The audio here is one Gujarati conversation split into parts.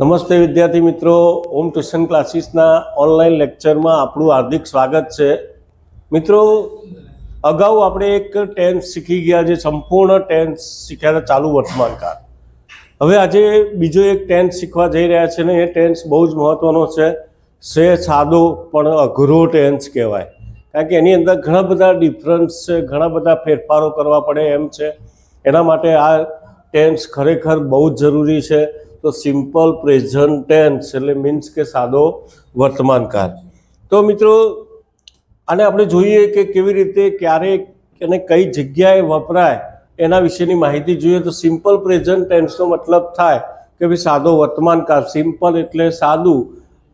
નમસ્તે વિદ્યાર્થી મિત્રો. ઓમ ટ્યુશન ક્લાસીસના ઓનલાઈન લેક્ચરમાં આપણું હાર્દિક સ્વાગત છે. મિત્રો, અગાઉ આપણે એક ટેન્સ શીખી ગયા જે સંપૂર્ણ ટેન્સ શીખ્યા હતા ચાલુ વર્તમાનકાળ હવે આજે બીજો એક ટેન્સ શીખવા જઈ રહ્યા છે ને એ ટેન્સ બહુ જ મહત્ત્વનો છે. સે સાદો પણ અઘરો ટેન્સ કહેવાય. કારણ કે એની અંદર ઘણા બધા ડિફરન્સ છે, ઘણા બધા ફેરફારો કરવા પડે એમ છે. એના માટે આ ટેન્સ ખરેખર બહુ જ જરૂરી છે. તો સિમ્પલ પ્રેઝન્ટ ટેન્સ એટલે મીન્સ કે સાદો વર્તમાન કાળ તો મિત્રો, આને આપણે જોઈએ કે કેવી રીતે, ક્યારે અને કઈ જગ્યાએ વપરાય એના વિશેની માહિતી જોઈએ તો સિમ્પલ પ્રેઝન્ટ ટેન્સનો મતલબ થાય કે ભાઈ સાદો વર્તમાન કાળ સિમ્પલ એટલે સાદું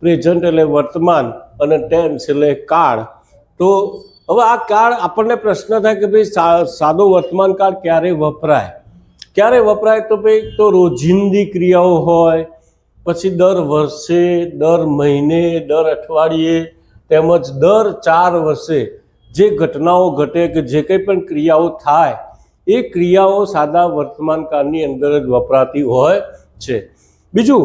પ્રેઝન્ટ એટલે વર્તમાન અને ટેન્સ એટલે કાળ. તો હવે આ કાળ આપણને પ્રશ્ન થાય કે ભાઈ સાદો વર્તમાન કાળ ક્યારે વપરાય? ક્યારે વપરાય તો ભાઈ? તો રોજિંદી ક્રિયાઓ હોય, પછી દર વર્ષે, દર મહિને, દર અઠવાડિયે, તેમજ દર ચાર વર્ષે જે ઘટનાઓ ઘટે કે જે કંઈ પણ ક્રિયાઓ થાય, એ ક્રિયાઓ સાદા વર્તમાન કાળની અંદર જ વપરાતી હોય છે. બીજું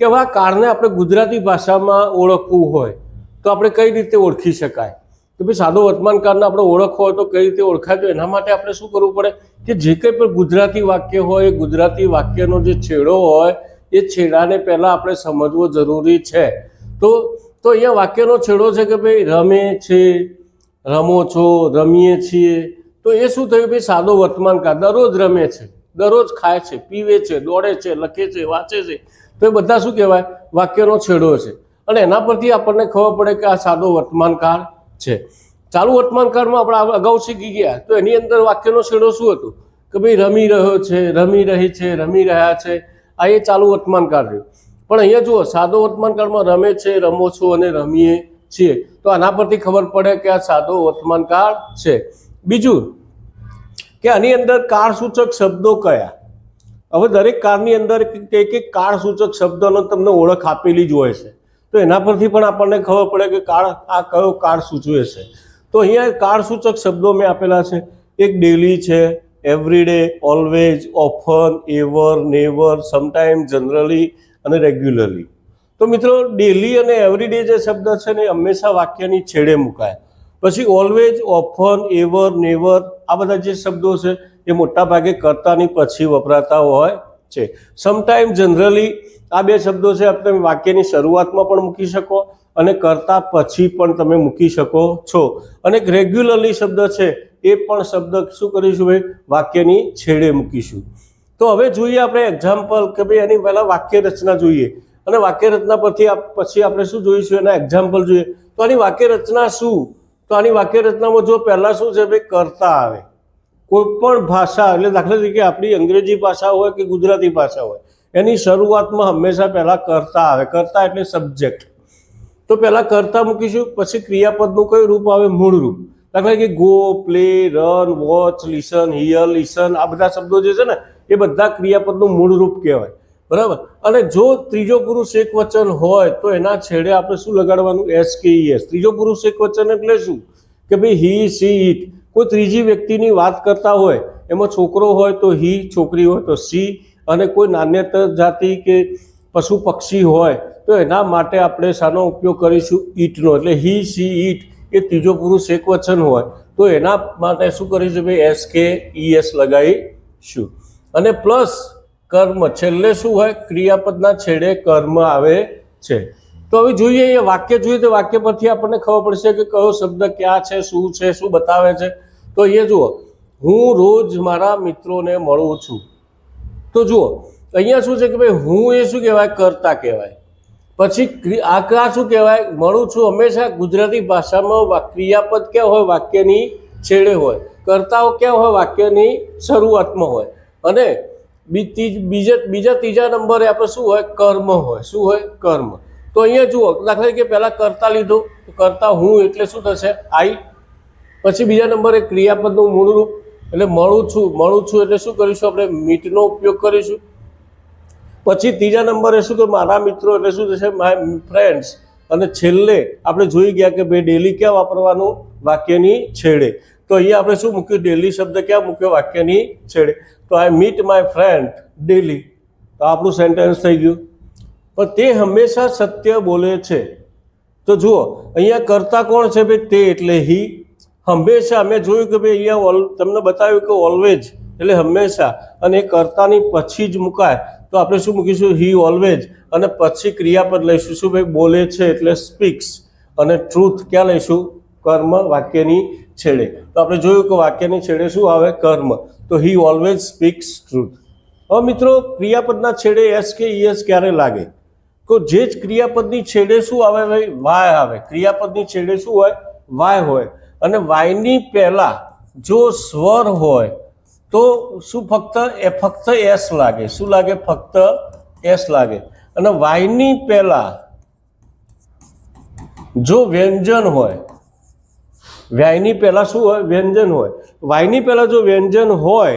કે હવે આ કાળને આપણે ગુજરાતી ભાષામાં ઓળખવું હોય, તો આપણે કઈ રીતે ઓળખી શકાય? કે ભાઈ સાદો વર્તમાનકાળને આપણે ઓળખવો હોય તો કઈ રીતે ઓળખાય? તો એના માટે આપણે શું કરવું પડે? કે જે કંઈ પણ ગુજરાતી વાક્ય હોય, ગુજરાતી વાક્યનો જે છેડો હોય, એ છેડાને પહેલાં આપણે સમજવો જરૂરી છે. તો તો અહીંયા વાક્યનો છેડો છે કે ભાઈ રમે છે, રમો છો, રમીએ છીએ. તો એ શું થયું? ભાઈ સાદો વર્તમાનકાળ દરરોજ રમે છે, દરરોજ ખાય છે, પીવે છે, દોડે છે, લખે છે, વાંચે છે. તો એ બધા શું કહેવાય? વાક્યનો છેડો છે. અને એના પરથી આપણને ખબર પડે કે આ સાદો વર્તમાન કાળ છે. ચાલુ વર્તમાન કાળમાં આપણે અગાઉ શીખી ગયા. તો એની અંદર વાક્યનો છેડો શું હતું? કે ભાઈ રમી રહ્યો છે, રમી રહી છે, રમી રહ્યા છે. આ એ ચાલુ વર્તમાન કાળ રહ્યું. પણ અહીંયા જુઓ, સાદો વર્તમાન કાળમાં રમે છે, રમો છો અને રમીએ છીએ. તો આના પરથી ખબર પડે કે આ સાદો વર્તમાન કાળ છે. બીજું કે આની અંદર કાળસૂચક શબ્દો કયા? હવે દરેક કાળની અંદર એક એક કાળસૂચક શબ્દોનો તમને ઓળખ આપેલી જ હોય છે. તો એના પરથી પણ આપણને ખબર પડે કે કાળ આ કયો કાળ સૂચવે છે. તો અહીંયા કાળસૂચક શબ્દો મેં આપેલા છે. એક ડેલી છે everyday always often ever never sometime generally અને રેગ્યુલરલી તો મિત્રો ડેલી અને એવરીડે જે શબ્દ છે ને હંમેશા વાક્યની છેડે મુકાય. પછી ઓલવેઝ ઓફન એવર નેવર આ બધા જે શબ્દો છે એ મોટા ભાગે કર્તાની પછી વપરાતા હોય છે. સમટાઈમ જનરલી આ બે શબ્દો છે તમે વાક્યની શરૂઆતમાં પણ મૂકી શકો અને કરતા પછી પણ તમે મૂકી શકો છો. અને રેગ્યુલરલી શબ્દ છે, એ પણ શબ્દ શું કરીશું ભાઈ? વાક્યની છેડે મૂકીશું. તો હવે જોઈએ આપણે એક્ઝામ્પલ કે ભાઈ એની પહેલાં વાક્ય રચના જોઈએ. અને વાક્ય રચના પરથી પછી આપણે શું જોઈશું? એના એક્ઝામ્પલ જોઈએ. તો આની વાક્ય રચના શું? તો આની વાક્ય રચનામાં જો પહેલાં શું છે, ભાઈ, કરતા આવે. કોઈ પણ ભાષા એટલે દાખલા તરીકે આપણી અંગ્રેજી ભાષા હોય કે ગુજરાતી ભાષા હોય, એની શરૂઆતમાં હંમેશા પહેલાં કરતા આવે. કરતા એટલે સબ્જેક્ટ તો પહેલાં કરતા મૂકીશું, પછી ક્રિયાપદનું કયું રૂપ આવે? મૂળ રૂપ. દાખલા તરીકે go play run watch listen hear listen આ બધા શબ્દો જે છે ને, એ બધા ક્રિયાપદનું મૂળ રૂપ કહેવાય. બરાબર? અને જો ત્રીજો પુરુષ એક વચન હોય, તો એના છેડે આપણે શું લગાડવાનું? એસ કે એસ ત્રીજો પુરુષ એક વચન એટલે શું? કે ભાઈ હી સી ઇટ કોઈ ત્રીજી વ્યક્તિની વાત કરતા હોય, એમાં છોકરો હોય તો હી, છોકરી હોય તો સી અને કોઈ નાન્યતર જાતિ કે પશુ પક્ષી હોય, તો એના માટે આપણે શાનો ઉપયોગ કરીશું ઈટનો. એટલે હી સી ઈટ એ ત્રીજો પુરુષ એક વચન હોય. તો એના માટે શું કરીશું ભાઈ? એસ, કે, ઈ, એસ લગાવીશું. અને પ્લસ કર્મ, છેલ્લે શું હોય? ક્રિયાપદના છેડે કર્મ આવે છે. તો હવે જોઈએ, એ વાક્ય જોઈએ તો વાક્ય પરથી આપણને ખબર પડશે કે કયો શબ્દ ક્યાં છે, શું છે, શું બતાવે છે. તો અહીંયા જુઓ, હું રોજ મારા મિત્રોને મળું છું. તો જુઓ, અહીંયા શું છે કે ભાઈ, હું એ શું કહેવાય, કરતા કહેવાય. પછી આકરા શું કહેવાય, મળું છું હંમેશા ગુજરાતી ભાષામાં ક્રિયાપદ ક્યાં હોય, વાક્યની છેડે હોય. કર્તાઓ ક્યાં હોય, વાક્યની શરૂઆતમાં હોય. અને બીજા બીજા ત્રીજા નંબરે આપણે શું હોય, કર્મ હોય. શું હોય, કર્મ. તો અહીંયા જુઓ, દાખલા તરીકે પહેલાં કરતા લીધું. કરતા હું એટલે શું થશે? આઈ પછી બીજા નંબરે ક્રિયાપદનું મૂળ રૂપ એટલે મળું છું મળું છું એટલે શું કરીશું આપણે? મીટનો ઉપયોગ કરીશું. પછી ત્રીજા નંબરે શું કે મારા મિત્રો એટલે શું થશે? My friends. અને છેલ્લે આપણે જોઈ ગયા કે ભાઈ ડેલી ક્યાં વાપરવાનું? વાક્યની છેડે. તો અહીંયા આપણે શું મૂક્યું? ડેલી શબ્દ ક્યાં મૂક્યો? વાક્યની છેડે. તો I meet my friend daily. તો આપણું સેન્ટેન્સ થઈ ગયું. પણ તે હંમેશા સત્ય બોલે છે. તો જુઓ, અહીંયા કરતા કોણ છે ભાઈ? તે એટલે હી હંમેશા મેં જોયું કે ભાઈ અહીંયા ઓલ તમને બતાવ્યું કે ઓલવેજ એટલે હંમેશા. અને એ કરતાની પછી જ મુકાય. તો આપણે શું મૂકીશું? હી ઓલવેજ અને પછી ક્રિયાપદ લઈશું. શું ભાઈ? બોલે છે એટલે સ્પીક્સ અને ટ્રુથ ક્યાં લઈશું? કર્મ વાક્યની છેડે. તો આપણે જોયું કે વાક્યની છેડે શું આવે? કર્મ. તો હી ઓલવેઝ સ્પીક્સ ટ્રુથ હવે મિત્રો, ક્રિયાપદના છેડે એસ કે ઈએસ ક્યારે લાગે? તો જે જ ક્રિયાપદની છેડે શું આવે ભાઈ? વાય આવે. ક્રિયાપદની છેડે શું હોય? વાય હોય. અને વાયની પહેલાં જો સ્વર હોય તો શું ફક્ત એ ફક્ત એસ લાગે? શું લાગે? ફક્ત એસ લાગે. અને વાયની પહેલાં જો વ્યંજન હોય, વાયની પહેલાં શું હોય? વ્યંજન હોય. વાયની પહેલાં જો વ્યંજન હોય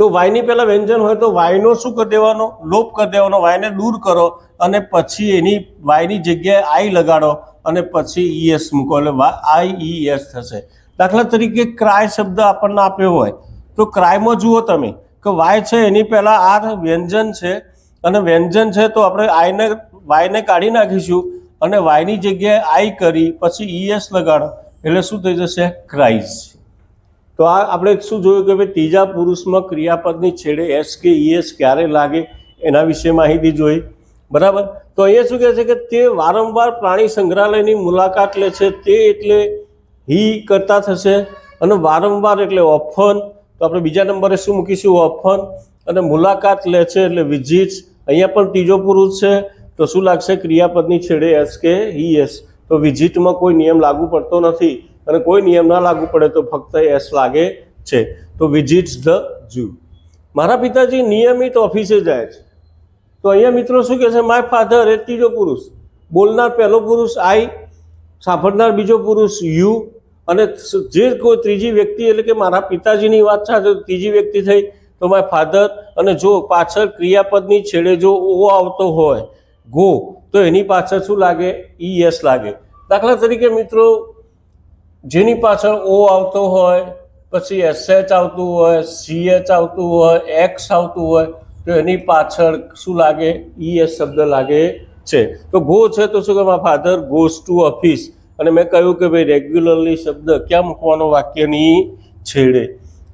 તો વાયની પહેલાં વ્યંજન હોય તો વાયનો શું કરી દેવાનો? લોપ કરી દેવાનો. વાયને દૂર કરો અને પછી એની વાયની જગ્યાએ આઈ લગાડો અને પછી ઈએસ મૂકો. એટલે આઈ, ઈ, એસ થશે. દાખલા તરીકે ક્રાય શબ્દ આપણને આપ્યો હોય તો ક્રાયમાં જુઓ તમે કે વાય છે એની પહેલાં આ વ્યંજન છે અને વ્યંજન છે તો આપણે આઈને, વાયને કાઢી નાખીશું અને વાયની જગ્યાએ આઈ કરી પછી ઈએસ લગાડો. એટલે શું થઈ જશે? ક્રાઇઝ તો આ આપણે શું જોયું કે ભાઈ ત્રીજા પુરુષમાં ક્રિયાપદની છેડે એસ કે ઈએસ ક્યારે લાગે એના વિશે માહિતી જોઈ. બરાબર? તો અહીંયા શું કહે છે કે તે વારંવાર પ્રાણી સંગ્રહાલયની મુલાકાત લે છે, તે એટલે હી કરતા થશે અને વારંવાર એટલે ઓફન તો આપણે બીજા નંબરે શું મૂકીશું? ઓફન અને મુલાકાત લે છે એટલે વિઝિટ્સ. અહીંયા પણ ત્રીજો પુરુષ છે. તો શું લાગશે? ક્રિયાપદની છેડે એસ કે હી એસ. તો વિઝિટમાં કોઈ નિયમ લાગુ પડતો નથી. અને કોઈ નિયમ ના લાગુ પડે તો ફક્ત એસ લાગે છે. તો વિઝિટ્સ ધ ઝૂ. મારા પિતાજી નિયમિત ઓફિસે જાય છે. તો અહીંયા મિત્રો શું કહે છે? માય ફાધર એ ત્રીજો પુરુષ. બોલનાર પહેલો પુરુષ આઈ સાંભળનાર બીજો પુરુષ યુ અને જે કોઈ ત્રીજી વ્યક્તિ, એટલે કે મારા પિતાજીની વાત છે ત્રીજી વ્યક્તિ થઈ, તો માય ફાધર અને જો પાછળ ક્રિયાપદની છેડે જો ઓ આવતો હોય, ગો, તો એની પાછળ શું લાગે? ઈ યસ લાગે. દાખલા તરીકે મિત્રો જેની પાછળ ઓ આવતો હોય, પછી એસએચ આવતું હોય સીએચ આવતું હોય એક્સ આવતું હોય, તો એની પાછળ શું લાગે? ઈએસ શબ્દ લાગે છે. તો ગો છે તો શું કે મારા ફાધર ગોઝ ટુ ઓફિસ અને મેં કહ્યું કે ભાઈ રેગ્યુલરલી શબ્દ ક્યાં મૂકવાનો? વાક્યની છેડે.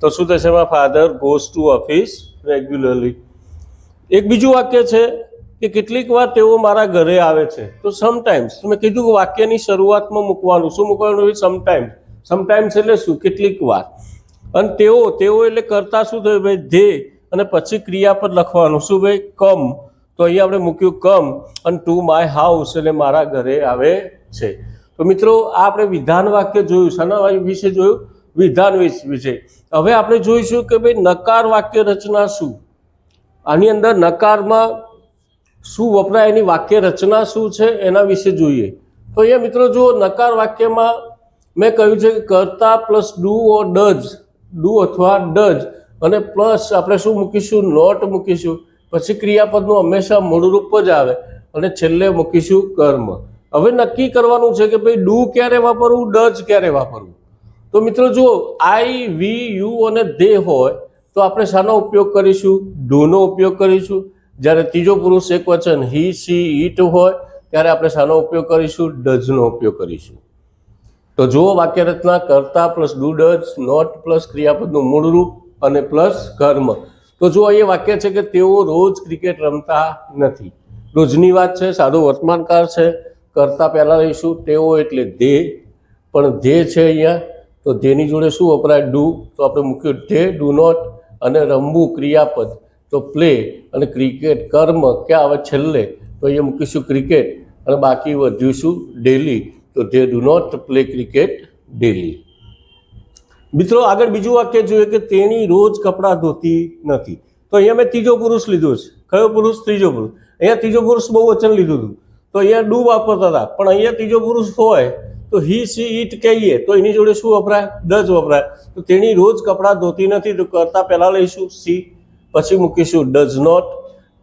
તો શું થશે? મારા father goes to office regularly એક બીજું વાક્ય છે કે કેટલીક વાર તેઓ મારા ઘરે આવે છે. તો સમટાઈમ્સ મેં કીધું કે વાક્યની શરૂઆતમાં મૂકવાનું. શું મૂકવાનું સમટાઈમ્સ સમટાઈમ્સ એટલે શું? કેટલીક વાર. અને તેઓ તેઓ એટલે કરતા શું થયું? ભાઈ, ધે અને પછી ક્રિયા પર લખવાનું. શું ભાઈ? કમ. તો અહીંયા આપણે મૂક્યું કમ અને ટુ માય હાઉસ એટલે મારા ઘરે આવે છે. તો મિત્રો, આ આપણે વિધાન વાક્ય જોયું. શાના વિશે જોયું? વિધાન વિશે. હવે આપણે જોઈશું કે ભાઈ નકાર વાક્ય રચના શું? આની અંદર નકારમાં શું વપરાય, એની વાક્ય રચના શું છે, એના વિશે જોઈએ. તો અહીંયા મિત્રો જુઓ, નકાર વાક્યમાં મેં કહ્યું છે કે કરતા plus do or does do અથવા ડઝ અને પ્લસ આપણે શું મૂકીશું, નોટ મૂકીશું. પછી ક્રિયાપદનું હંમેશા મૂળરૂપ જ આવે, અને છેલ્લે મૂકીશું કર્મ. હવે નક્કી કરવાનું છે કે ભાઈ ડુ ક્યારે વાપરવું ડઝ ક્યારે વાપરવું? તો મિત્રો જુઓ, આઈ, વી, યુ અને દે હોય, તો આપણે શાનો ઉપયોગ કરીશું? ડુનો ઉપયોગ કરીશું? જ્યારે ત્રીજો પુરુષ એક વચન, હી, સી, ઈટ હોય, ત્યારે આપણે શાનો ઉપયોગ કરીશું, ડઝનો ઉપયોગ કરીશું. તો જુઓ વાક્ય રચના કરતા plus do does not plus ક્રિયાપદનું મૂળ રૂપ અને પ્લસ કર્મ તો જુઓ એ વાક્ય છે કે તેઓ રોજ ક્રિકેટ રમતા નથી. રોજની વાત છે, સાદો વર્તમાનકાળ છે, કરતા પહેલાં લઈશું તેઓ એટલે ધે પણ ધે છે અહીંયા, તો ધેની જોડે શું વપરાય? ડુ તો આપણે મૂક્યું ધે, ડુ નોટ અને રમવું ક્રિયાપદ. તો પ્લે અને ક્રિકેટ કર્મ ક્યાં આવે છેલ્લે? તો અહીંયા મૂકીશું ક્રિકેટ અને બાકી વધ્યું ડેલી તો they do not play cricket daily મિત્રો, આગળ બીજું વાક્ય જોઈએ કે તેણી રોજ કપડાં ધોતી નથી. તો અહીંયા મેં ત્રીજો પુરુષ લીધો છે. કયો પુરુષ? ત્રીજો પુરુષ. અહીંયા ત્રીજો પુરુષ બહુ વચન લીધું હતું. તો અહીંયા ડૂબ વાપરતા હતા. પણ અહીંયા ત્રીજો પુરુષ હોય તો હી સી ઈટ કહીએ. તો એની જોડે શું વપરાય? ડઝ વપરાય. તો તેણી રોજ કપડાં ધોતી નથી. તો કરતા પહેલાં લઈશું સી પછી મૂકીશું ડઝ નોટ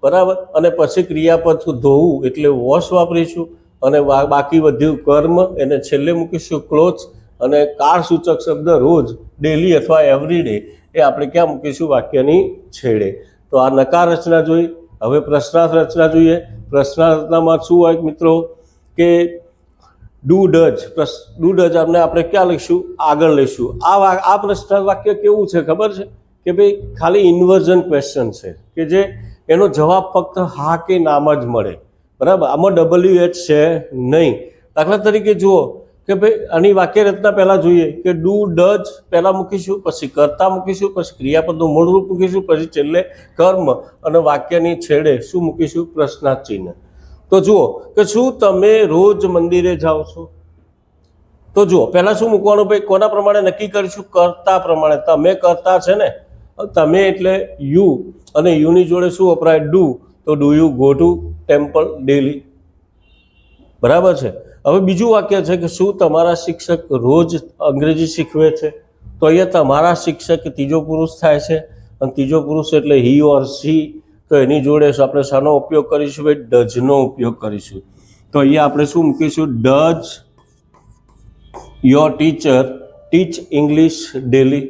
બરાબર? અને પછી ક્રિયાપદ ધોવું, એટલે વોશ વાપરીશું. અને બાકી વધ્યું કર્મ, એને છેલ્લે મૂકીશું ક્લોથ અને કાર સૂચક શબ્દ રોજ ડેલી અથવા એવરીડે એ આપણે ક્યાં મૂકીશું? વાક્યની છેડે. તો આ નકાર રચના જોઈ. હવે પ્રશ્નાર્થ રચના જોઈએ. પ્રશ્નાર્થ રચનામાં શું હોય મિત્રો? કે ડુ ડજ ડુ ડજ આપણે આપણે ક્યાં લઈશું? આગળ લઈશું. આ આ પ્રશ્નાર્થ વાક્ય કેવું છે? ખબર છે? કે ભાઈ ખાલી ઇન્વર્ઝન ક્વેશ્ચન છે, કે જે એનો જવાબ ફક્ત હા કે નામ જ મળે. બરાબર? આમાં ડબલ્યુ એચ છે નહીં. દાખલા તરીકે જુઓ, કે ભાઈ આની વાક્ય રચના પહેલાં જોઈએ, કે ડુ ડજ પહેલાં મૂકીશું, પછી કરતા મૂકીશું, પછી ક્રિયાપદનું મૂળરૂપ મૂકીશું, પછી છેલ્લે કર્મ અને વાક્યની છેડે શું મૂકીશું? પ્રશ્નાર્થ તો જુઓ, કે શું તમે રોજ મંદિરે જાઓ છો? તો જુઓ, પહેલાં શું મૂકવાનું? ભાઈ કોના પ્રમાણે નક્કી કરીશું? કરતા પ્રમાણે. તમે કરતા છે ને? તમે એટલે યુ અને યુની જોડે શું વપરાય ડુ તો do you go to temple daily બરાબર છે? હવે બીજું વાક્ય છે કે શું તમારા શિક્ષક રોજ અંગ્રેજી શીખવે છે? તો અહીંયા તમારા શિક્ષક ત્રીજો પુરુષ થાય છે અને ત્રીજો પુરુષ એટલે હી ઓર સી તો એની જોડે આપણે શાનો ઉપયોગ કરીશું ભાઈ? ડઝનો ઉપયોગ કરીશું. તો અહીંયા આપણે શું મૂકીશું? Does your teacher teach English daily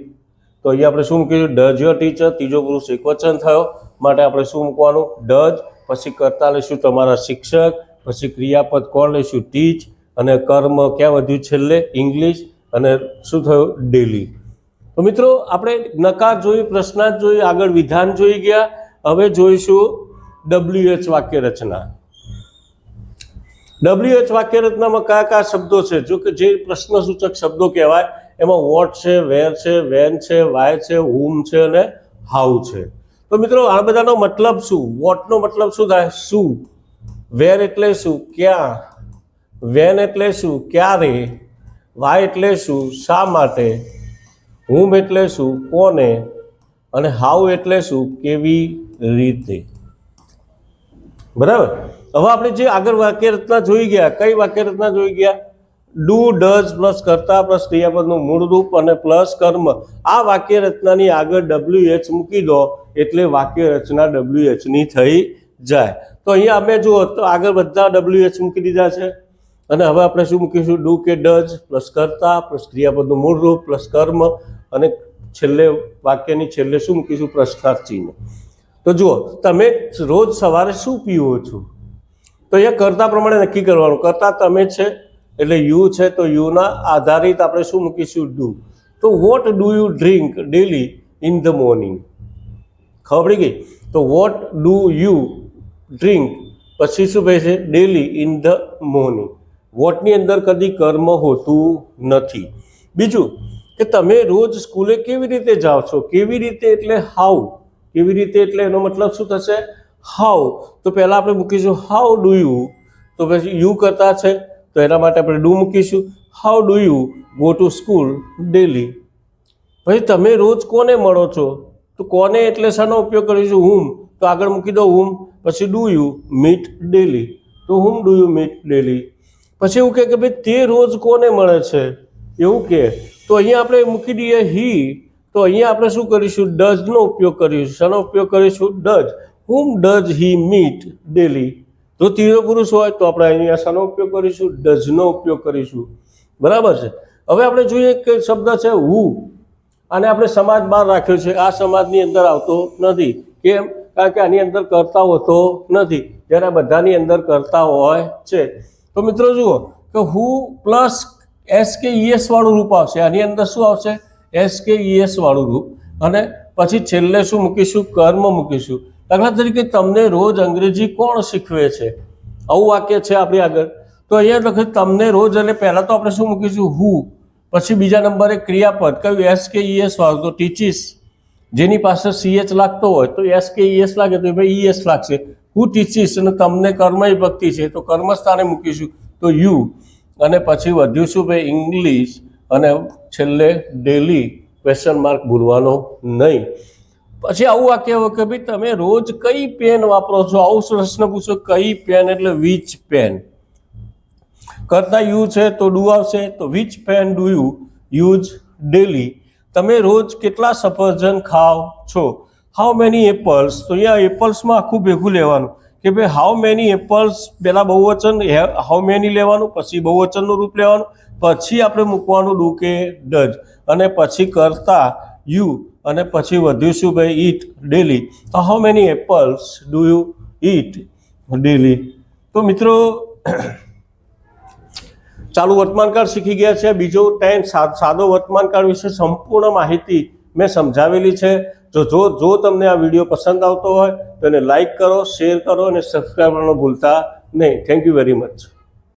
તો અહીંયા આપણે શું મૂકીશું ડઝ યોર ટીચર ત્રીજો પુરુષ એકવચન થયો. માટે આપણે શું મૂકવાનું? ડઝ પછી કરતા લઈશું તમારા શિક્ષક, પછી ક્રિયાપદ કોણ લઈશું? ટીચ અને કર્મ ક્યાં વધ્યું છેલ્લે? ઇંગ્લિશ અને શું થયું? ડેલી તો મિત્રો, આપણે નકાર જોઈ પ્રશ્નાર્થ જોઈ આગળ વિધાન જોઈ ગયા. હવે જોઈશું ડબલ્યુએચ વાક્ય રચના ડબલ્યુએચ વાક્ય રચનામાં કયા કયા શબ્દો છે? જો કે જે પ્રશ્ન સૂચક શબ્દો કહેવાય એમાં વોટ છે વેર છે વેન છે વાય છે હુમ છે અને હાઉ છે. તો મિત્રો, આ બધાનો મતલબ શું? વોટનો મતલબ શું થાય? શું? વેર એટલે શું? ક્યાં? વેન એટલે શું? ક્યારે? વાય એટલે શું? શા માટે? હુમ એટલે શું? કોને? અને હાઉ એટલે શું? કેવી રીતે? બરાબર? હવે આપણે જે આગળ વાક્ય રચના જોઈ ગયા, કઈ વાક્ય રચના જોઈ ગયા? ડુ, ડઝ પ્લસ કરતા પ્લસ ક્રિયાપદનું મૂળ રૂપ અને પ્લસ કર્મ. આ વાક્ય રચનાની આગળ ડબલ્યુ એચ મૂકી દો, એટલે વાક્ય રચના ડબલ્યુ એચની થઈ જાય. તો અહીંયા અમે જુઓ, તો આગળ બધા ડબલ્યુ એચ મૂકી દીધા છે. અને હવે આપણે શું મૂકીશું? ડુ કે ડઝ, પ્લસ કરતા, પ્લસ ક્રિયાપદનું મૂળ રૂપ, પ્લસ કર્મ. અને છેલ્લે વાક્યની છેલ્લે શું મૂકીશું? પ્રશ્નાર્થ ચિહ્ન. તો જુઓ, તમે રોજ સવારે શું પીવો છો? તો અહીંયા કરતા પ્રમાણે નક્કી કરવાનું. કરતા તમે છે એટલે યુ છે તો યુના આધારિત આપણે શું મૂકીશું? ડુ. તો what do you drink daily in the morning? ખબર ગઈ? તો વોટ ડુ યુ ડ્રિંક? પછી શું કહે છે? Daily in the morning. વોટની અંદર કદી કર્મ હોતું નથી. બીજું કે તમે રોજ સ્કૂલે કેવી રીતે જાઓ છો? કેવી રીતે એટલે હાઉ? કેવી રીતે એટલે એનો મતલબ શું થશે? હાઉ. તો પહેલાં આપણે મૂકીશું હાઉ ડુ યુ? તો પછી યુ કરતા છે તો એના માટે આપણે ડુ મૂકીશું. How do you go to school daily પછી તમે રોજ કોને મળો છો? તો કોને એટલે શાનો ઉપયોગ કરીશું હુમ. તો આગળ મૂકી દો હુમ. પછી ડુ યુ મીટ ડેલી તો whom do you meet daily પછી એવું કહે કે ભાઈ, તે રોજ કોને મળે છે? એવું કહે. તો અહીંયા આપણે મૂકી દઈએ હી તો અહીંયા આપણે શું કરીશું? ડઝનો ઉપયોગ કરીશું. શાનો ઉપયોગ કરીશું? Does whom does he meet daily જો ત્રીજો હોય તો આપણે અહીંયા શાનો ઉપયોગ કરીશું ડઝનો ઉપયોગ કરીશું. બરાબર છે? હવે આપણે જોઈએ કે શબ્દ છે હુ આને આપણે સમાજ બહાર રાખ્યો છે. આ સમાજની અંદર આવતો નથી. કેમ? કારણ કે આની અંદર કરતા હોતો નથી. જ્યારે બધાની અંદર કરતા હોય છે. તો મિત્રો જુઓ, કે હુ પ્લસ એસ કે ઈએસ વાળું રૂપ આવશે. આની અંદર શું આવશે? એસ કે ઈએસ વાળું રૂપ. અને પછી છેલ્લે શું મૂકીશું? કર્મ મૂકીશું. દાખલા તરીકે તમને રોજ અંગ્રેજી કોણ શીખવે છે? આવું વાક્ય છે આપણી આગળ. તો અહીંયા લખે તમને રોજ એટલે પહેલાં તો આપણે શું મૂકીશું? હુ. પછી બીજા નંબરે, ક્રિયાપદ. કયું એસ કે ઈએસ વાળું. તો ટીચીસ. જેની પાસે સીએચ લાગતો હોય તો એસ કે ઈએસ લાગે. તો ભાઈ ઈએસ લાગશે. હુ ટીચીસ અને તમને કર્મય ભક્તિ છે, તો કર્મસ્થાને મૂકીશું. તો યુ. અને પછી વધ્યું શું? ભાઈ, ઇંગ્લિશ. અને છેલ્લે, ડેલી? ક્વેશ્ચન માર્ક ભૂલવાનો નહીં. પછી આવું વાક્ય હોય કે ભાઈ તમે રોજ કઈ પેન વાપરો છો? આવું પ્રશ્ન પૂછો, કઈ પેન એટલે વિચ પેન કરતા યુ છે તો ડુ આવશે, તો which pen do you? Use daily તમે રોજ કેટલા સફરજન ખાઓ છો? હાઉ મેની એપલ્સ તો અહીંયા એપલ્સમાં આખું ભેગું લેવાનું કે ભાઈ હાઉ મેની એપલ્સ પહેલાં બહુવચન હાઉ મેની લેવાનું, પછી બહુવચનનું રૂપ લેવાનું, પછી આપણે મૂકવાનું ડુ કે ડજ અને પછી કરતા યુ અને પછી વધ્યું શું ભાઈ? ઈટ ડેલી તો how many apples do you eat daily તો મિત્રો, ચાલુ વર્તમાનકાળ શીખી ગયા છે. બીજો ટેન્સ સાદો વર્તમાનકાળ વિશે સંપૂર્ણ માહિતી મેં સમજાવેલી છે. જો જો જો તમને આ વીડિયો પસંદ આવતો હોય તો એને લાઇક કરો શેર કરો અને સબસ્ક્રાઈબ કરવાનું ભૂલતા નહીં. Thank you very much